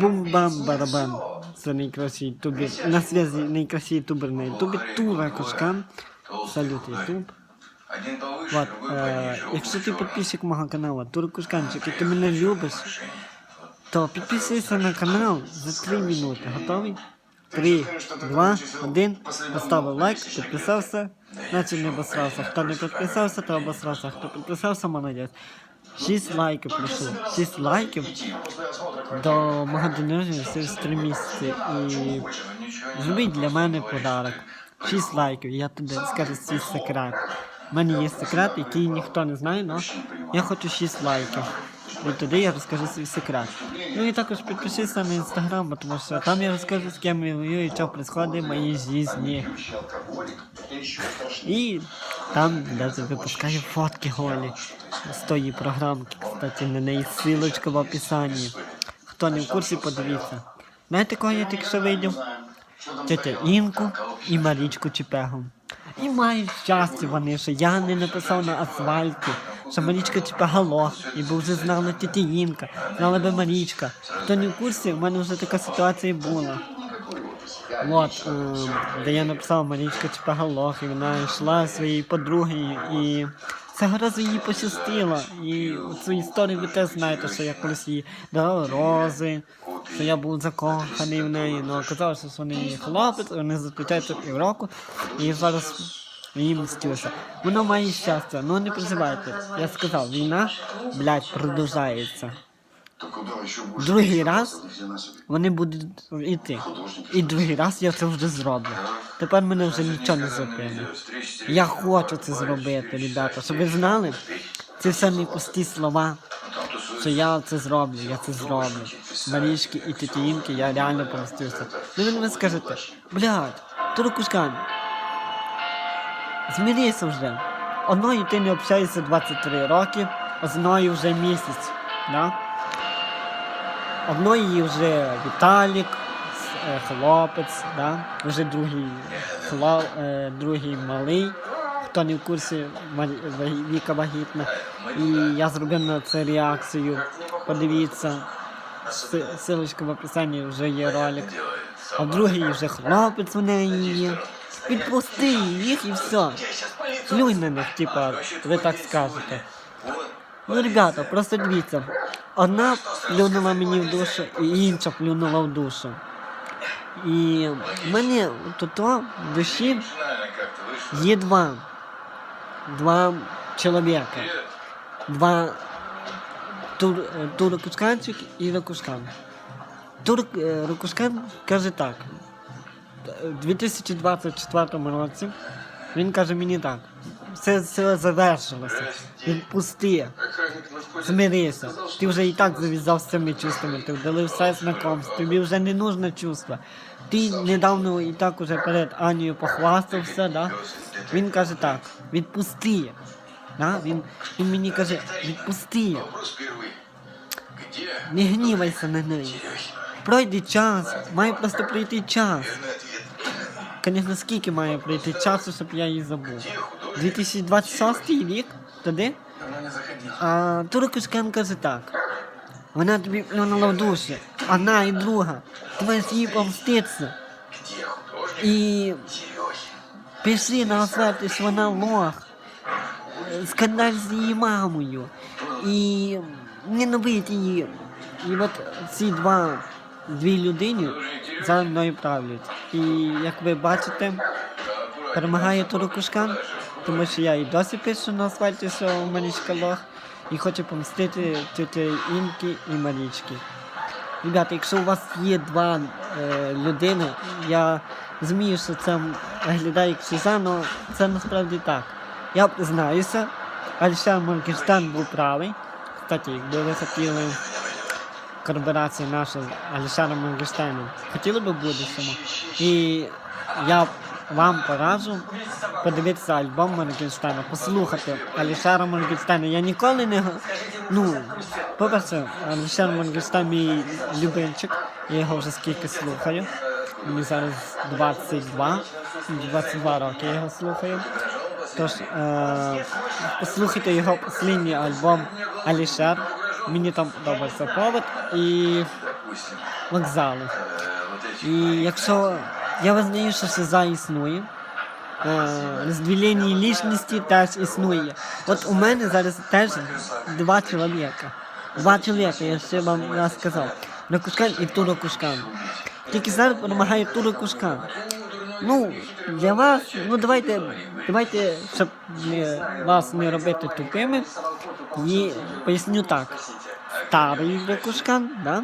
Бум-бам-барабан. Це найкращий ютубер. На зв'язі найкращий ютубер на ютубі. Тура Кошкан. Салют ютуб. Вот, е, якщо ти підписчик мого каналу, Тура Кушканчик, і ти мене любиш, то підписуйся на канал за 3 минути. Готовий? 3, 2, 1. Поставив лайк, підписався, наче не обосрався. Хто не підписався, то обосрався. Хто підписався, молодець. 6 лайків прийшло. 6 лайків до мого дня народження через 3 місяці. І зробіть для мене подарок. 6 лайків, я тобі скажу свій секрет. У мене є секрет, який ніхто не знає, але я хочу 6 лайків. І тоді я розкажу свій секрет. Ну і також підпишися на інстаграм, тому що там я розкажу, з ким я воюю, що відбувається в моїй житті. І там навіть випускаю фотки голі з тої програмки. Кстати, на неї ссылочка в описанні. Хто не в курсі, подивіться. Знаєте, кого я тільки що видів? Тетя Інку і Марічку Чепегу. І мають щастя вони, що я не написав на асфальті, що Марічка Чепега лох, і би вже знала тетя Інка, знала би Марічка. Хто не в курсі, в мене вже така ситуація була. От, ем, де я написав Марічка Чепега лох, і вона йшла своєю подругою, і цього разу їй пощастило. І цю історію ви теж знаєте, що я колись їй дав рози, що я був закоханий в неї, але оказалося, що вони її хлопець, вони зустрічаються півроку, і зараз їм мстилося. Воно має щастя, ну не переживайте. Я сказав, війна, блядь, продовжається. Другий раз вони будуть йти. І другий раз я це вже зроблю. Тепер мене вже нічого не зупинить. Я хочу це зробити, ребята, щоб ви знали, це все не пусті слова, що я це зроблю, я це зроблю. Марічки і тітінки, я реально помстився. Ну ви ви скажете, блядь, Туркушкан, змірися вже. Одною ти не общаєшся 23 роки, а з одною вже місяць. Да? Одної вже Віталік, е, хлопець, да? вже другий, хло, е, другий малий. Хто не в курсі, Віка вагітна. І я зробив на це реакцію. Подивіться, силочка в описанні вже є ролик. А в другій вже хлопець у неї є. Відпусти їх і все. Плюй на них, типа, ви так скажете. Ну, ребята, просто дивіться. Одна плюнула мені в душу, і інша плюнула в душу. І в мене тут в душі є два. Два чоловіка. Два тур, е, туркушканчик і ракушкан. Тур, е, каже так. У 2024 році він каже мені так. Все, все завершилося. Відпусти. Змирися. Ти вже і так зав'язав з цими чувствами, ти вдалив все знакомств, тобі вже не нужно чувства. Ти недавно і так уже перед Анією похвастався, да? Він каже так, відпусти. Да? Він, він мені каже, відпусти. Не гнівайся на неї. Пройде час, має просто пройти час. Звісно, скільки має пройти часу, щоб я її забув? 2026 рік? Тоді? А Туркушкан каже так. Вона тобі плюнула в душі. Одна і друга. Маєш їй помститися. І пиши на освіті, що вона лох. Скандаль з її мамою. І ненавидь її. І от ці два дві людини за мною правлять. І як ви бачите, перемагає Туркушкан, тому що я і досі пишу на асфальті, що Марічка лох, і хочу помстити тіті Інки і Марічки. Ребята, якщо у вас є два е, людини, я розумію, що це виглядає як шиза, але це насправді так. Я признаюся, Альшан Моргенштерн був правий. Кстати, якби ви хотіли корпорація наша з Алішером Моргенштерном, хотіли би будь-чому. І я вам пораджу подивитися альбом Моргенштерна, послухати Алішера Моргенштерна. Я ніколи не... Ну, по-перше, Алішер Моргенштерн мій любимчик, я його вже скільки слухаю. Мені зараз 22, 22 роки я його слухаю. Тож, е, послухайте його останній альбом Алішер. Мені там подобається повод. І вокзали. І якщо я визнаю, що шиза існує, е, розділення лічності теж існує. От у мене зараз теж два чоловіка. Два чоловіка, я ще вам раз сказав. Ракушкан і Турокушкан. Тільки зараз перемагає Турокушкан. Ну, для вас, ну давайте, давайте, щоб вас не робити тупими, і поясню так. Старий Ракушкан, да?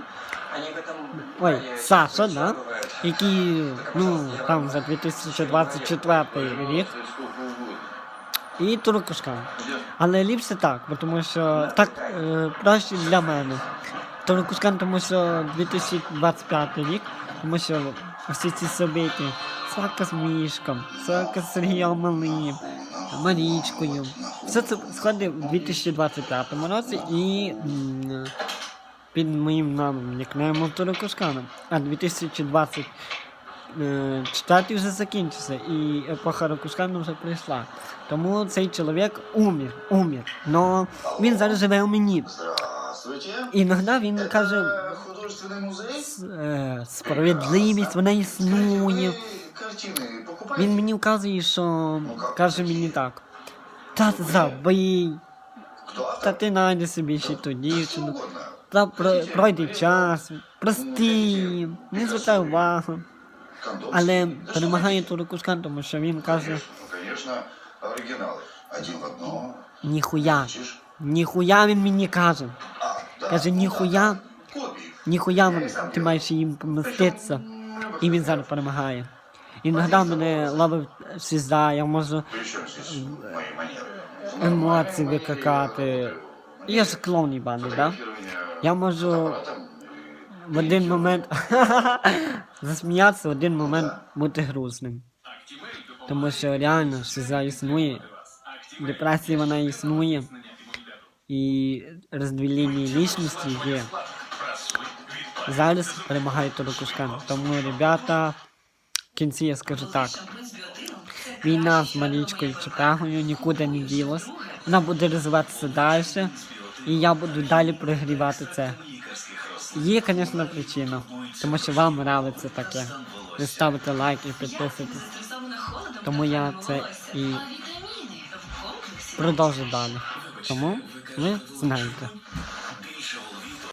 Ой, Саша, да? Який, ну, там за 2024 рік. І Туркушкан. Але ліпше так, бо тому що так е, краще для мене. Туркушкан, тому що 2025 рік, тому що всі ці собіти, сварка з Мішком, сварка з Сергієм Малим, Марічкою. Все це сходить у 2025 році і м, під моїм номером, нікнеймом Туркушканом. А 2020 Е, Читати вже закінчився, і епоха Рокушкану вже прийшла. Тому цей чоловік умір, умір. Но він зараз живе у мені. Здравствуйте. Іноді він каже, Это художественный музей? «С- е, справедливість, вона існує. Вы картины покупаете? Він мені вказує, що каже мені так. Та забий, Кто автор? та ти знайди собі ще ту дівчину. Угодно. Та пройде час, прости, не звертай увагу. Але перемагає Туркушкан, тому що він каже, Ну, ніхуя. Ніхуя він мені каже. Каже, ніхуя, ніхуя ти маєш їм помститися. І він зараз перемагає. Іноді мене ловив сліза, я можу емоції викликати. Я ж клоун їбаний, да? Я можу в один момент засміятися, в один момент бути грустним. Тому що реально шиза існує, депресія вона існує, і розділення лічності є. Зараз перемагає Туркушкан. Тому, ребята, в кінці я скажу так. Війна з Марічкою Чепегою нікуди не ділась. Вона буде розвиватися далі, і я буду далі прогрівати це. Є, звісно, причина, тому що вам нравиться таке. Ви ставите лайк і підписуєтесь. Тому я це і продовжу далі. Тому ви знаєте.